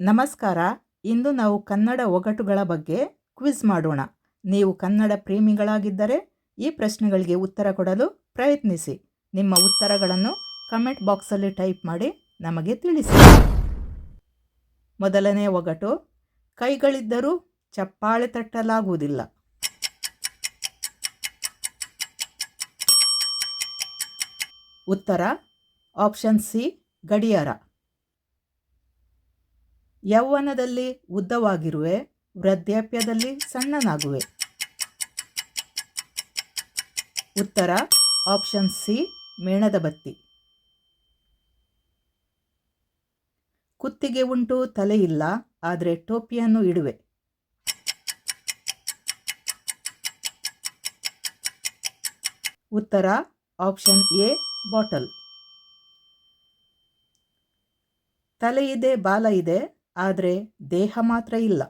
ನಮಸ್ಕಾರ. ಇಂದು ನಾವು ಕನ್ನಡ ಒಗಟುಗಳ ಬಗ್ಗೆ ಕ್ವಿಜ್ ಮಾಡೋಣ. ನೀವು ಕನ್ನಡ ಪ್ರೇಮಿಗಳಾಗಿದ್ದರೆ ಈ ಪ್ರಶ್ನೆಗಳಿಗೆ ಉತ್ತರ ಕೊಡಲು ಪ್ರಯತ್ನಿಸಿ. ನಿಮ್ಮ ಉತ್ತರಗಳನ್ನು ಕಮೆಂಟ್ ಬಾಕ್ಸಲ್ಲಿ ಟೈಪ್ ಮಾಡಿ ನಮಗೆ ತಿಳಿಸಿ. ಮೊದಲನೇ ಒಗಟು, ಕೈಗಳಿದ್ದರೂ ಚಪ್ಪಾಳೆ ತಟ್ಟಲಾಗುವುದಿಲ್ಲ. ಉತ್ತರ, ಆಪ್ಷನ್ ಸಿ, ಗಡಿಯಾರ. ಯೌವನದಲ್ಲಿ ಉದ್ದವಾಗಿರುವೆ, ವೃದ್ಧಾಪ್ಯದಲ್ಲಿ ಸಣ್ಣನಾಗುವೆ. ಉತ್ತರ, ಆಪ್ಷನ್ ಸಿ, ಮೇಣದ ಬತ್ತಿ. ಕುತ್ತಿಗೆ ಉಂಟು, ತಲೆ ಇಲ್ಲ, ಆದರೆ ಟೋಪಿಯನ್ನು ಇಡುವೆ. ಉತ್ತರ, ಆಪ್ಷನ್ ಎ, ಬಾಟಲ್. ತಲೆ ಇದೆ, ಬಾಲ ಇದೆ ಆದರೆ ದೇಹ ಮಾತ್ರ ಇಲ್ಲ.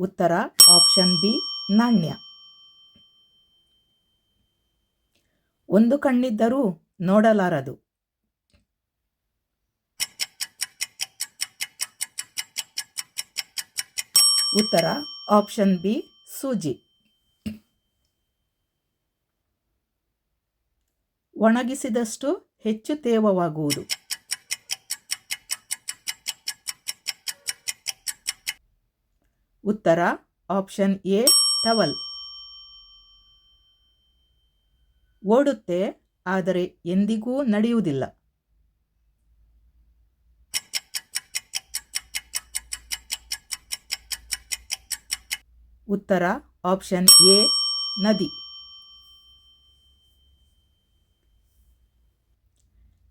ಉತ್ತರ ಆಪ್ಷನ್ ಬಿ, ನಾಣ್ಯ. ಒಂದು ಕಣ್ಣಿದ್ದರೂ ನೋಡಲಾರದು. ಉತ್ತರ ಆಪ್ಷನ್ ಬಿ, ಸೂಜಿ. ಒಣಗಿಸಿದಷ್ಟು ಹೆಚ್ಚು ತೇವವಾಗುವುದು. ಉತ್ತರ, ಆಪ್ಷನ್ ಎ, ಟವಲ್. ಓಡುತ್ತೆ, ಆದರೆ ಎಂದಿಗೂ ನಡೆಯುವುದಿಲ್ಲ. ಉತ್ತರ, ಆಪ್ಷನ್ ಎ, ನದಿ.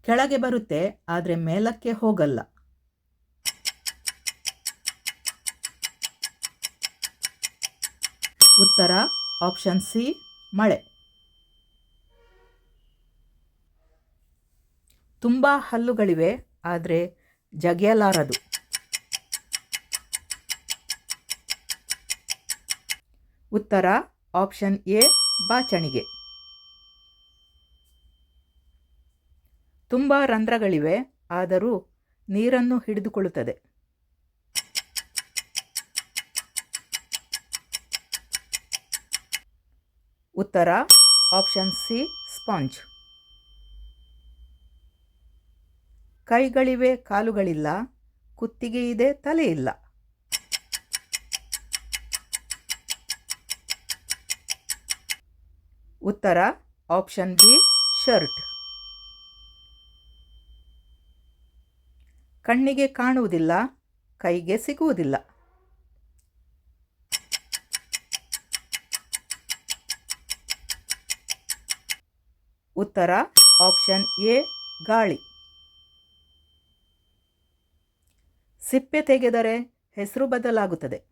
ಕೆಳಗೆ ಬರುತ್ತೆ, ಆದರೆ ಮೇಲಕ್ಕೆ ಹೋಗಲ್ಲ. ಉತ್ತರ ಆಪ್ಷನ್ ಸಿ ಮಳೆ. ತುಂಬ ಹಲ್ಲುಗಳಿವೆ, ಆದರೆ ಜಗಿಯಲಾರದು. ಉತ್ತರ ಆಪ್ಷನ್ ಎ ಬಾಚಣಿಗೆ. ತುಂಬ ರಂಧ್ರಗಳಿವೆ, ಆದರೂ ನೀರನ್ನು ಹಿಡಿದುಕೊಳ್ಳುತ್ತದೆ. ಉತ್ತರ ಆಪ್ಷನ್ ಸಿ ಸ್ಪಾಂಜ್ ಕೈಗಳಿವೆ, ಕಾಲುಗಳಿಲ್ಲ, ಕುತ್ತಿಗೆ ಇದೆ, ತಲೆ ಇಲ್ಲ. ಉತ್ತರ ಆಪ್ಷನ್ ಬಿ ಶರ್ಟ್ ಕಣ್ಣಿಗೆ ಕಾಣುವುದಿಲ್ಲ, ಕೈಗೆ ಸಿಗುವುದಿಲ್ಲ. ಉತ್ತರ, ಆಪ್ಷನ್ ಎ, ಗಾಳಿ. ಸಿಪ್ಪೆ ತೆಗೆದರೆ ಹೆಸರು ಬದಲಾಗುತ್ತದೆ.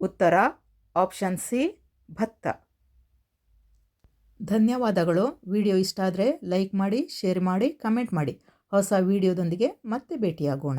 ಉತ್ತರ, ಆಪ್ಷನ್ ಸಿ, ಭತ್ತ. ಧನ್ಯವಾದಗಳು. ವಿಡಿಯೋ ಇಷ್ಟ ಆದರೆ ಲೈಕ್ ಮಾಡಿ ಶೇರ್ ಮಾಡಿ ಕಮೆಂಟ್ ಮಾಡಿ. ಹೊಸ ವಿಡಿಯೋದೊಂದಿಗೆ ಮತ್ತೆ ಭೇಟಿಯಾಗೋಣ.